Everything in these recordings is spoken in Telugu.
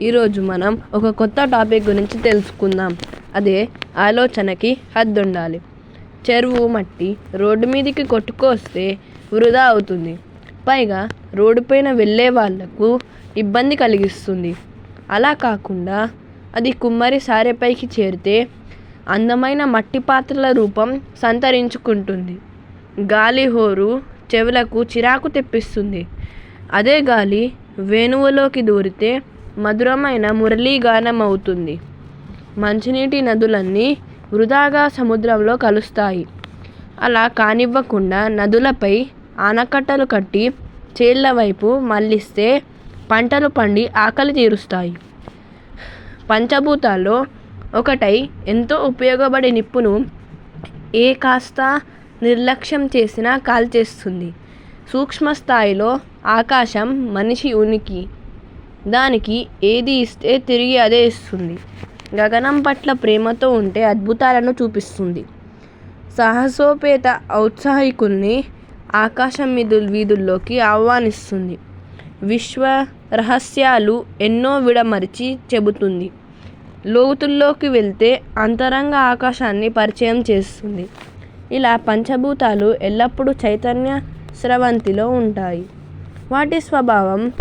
ఈరోజు మనం ఒక కొత్త టాపిక్ గురించి తెలుసుకుందాం. అదే ఆలోచనకి హద్దు ఉండాలి చెరువు మట్టి రోడ్డు మీదకి కొట్టుకొస్తే వృధా అవుతుంది. పైగా రోడ్డు పైన వెళ్ళే వాళ్ళకు ఇబ్బంది కలిగిస్తుంది. అలా కాకుండా అది కుమ్మరి సారెపైకి చేరితే అందమైన మట్టి పాత్రల రూపం సంతరించుకుంటుంది. గాలి హోరు చెవులకు చిరాకు తెప్పిస్తుంది. అదే గాలి వేణువులోకి దూరితే మధురమైన మురళీగానం అవుతుంది మంచినీటి నదులన్నీ వృధాగా సముద్రంలో కలుస్తాయి. అలా కానివ్వకుండా నదులపై ఆనకట్టలు కట్టి చేళ్ళ వైపు మళ్ళిస్తే పంటలు పండి ఆకలి తీరుస్తాయి. పంచభూతాల్లో ఒకటై ఎంతో ఉపయోగపడే నిప్పును ఏ కాస్త నిర్లక్ష్యం చేసినా కాల్చేస్తుంది. సూక్ష్మ స్థాయిలో ఆకాశం మనిషి ఉనికి. దానికి ఏది ఇస్తే తిరిగి అదే ఇస్తుంది. గగనం పట్ల ప్రేమతో ఉంటే అద్భుతాలను చూపిస్తుంది. సాహసోపేత ఔత్సాహికుల్ని ఆకాశం మీదు వీధుల్లోకి ఆహ్వానిస్తుంది. విశ్వ రహస్యాలు ఎన్నో విడమరిచి చెబుతుంది. లోతుల్లోకి వెళ్తే అంతరంగ ఆకాశాన్ని పరిచయం చేస్తుంది. ఇలా పంచభూతాలు ఎల్లప్పుడూ చైతన్య స్రవంతిలో ఉంటాయి. వాటి స్వభావం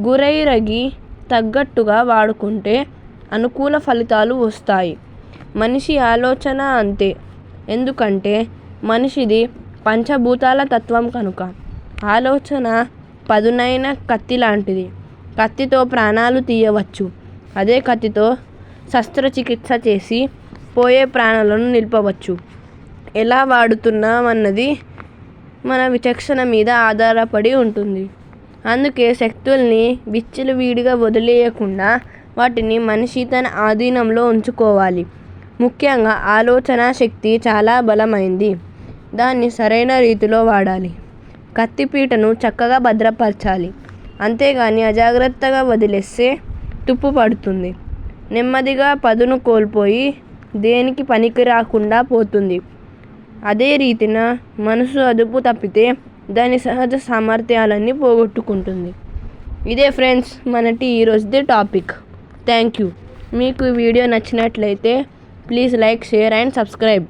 గురైరగి తగ్గట్టుగా వాడుకుంటే అనుకూల ఫలితాలు వస్తాయి. మనిషి ఆలోచన అంతే. ఎందుకంటే మనిషిది పంచభూతాల తత్వం కనుక. ఆలోచన పదునైన కత్తి లాంటిది. కత్తితో ప్రాణాలు తీయవచ్చు. అదే కత్తితో శస్త్రచికిత్స చేసి పోయే ప్రాణాలను నిలపవచ్చు. ఎలా వాడుతున్నామన్నది మన విచక్షణ మీద ఆధారపడి ఉంటుంది. అందుకే శక్తుల్ని విచ్చలవిడిగా వదిలేయకుండా వాటిని మనిషి తన ఆధీనంలో ఉంచుకోవాలి. ముఖ్యంగా ఆలోచన శక్తి చాలా బలమైంది. దాన్ని సరైన రీతిలో వాడాలి. కత్తిపీటను చక్కగా భద్రపరచాలి. అంతేగాని అజాగ్రత్తగా వదిలేస్తే తుప్పు పడుతుంది. నెమ్మదిగా పదును కోల్పోయి దేనికి పనికి రాకుండా పోతుంది. అదే రీతిన మనసు అదుపు తప్పితే దాని సహజ సామర్థ్యాలన్నీ పోగొట్టుకుంటుంది. ఇదే ఫ్రెండ్స్ మనటి ఈరోజుది టాపిక్. థ్యాంక్ యూ మీకు వీడియో నచ్చినట్లయితే please like share and subscribe.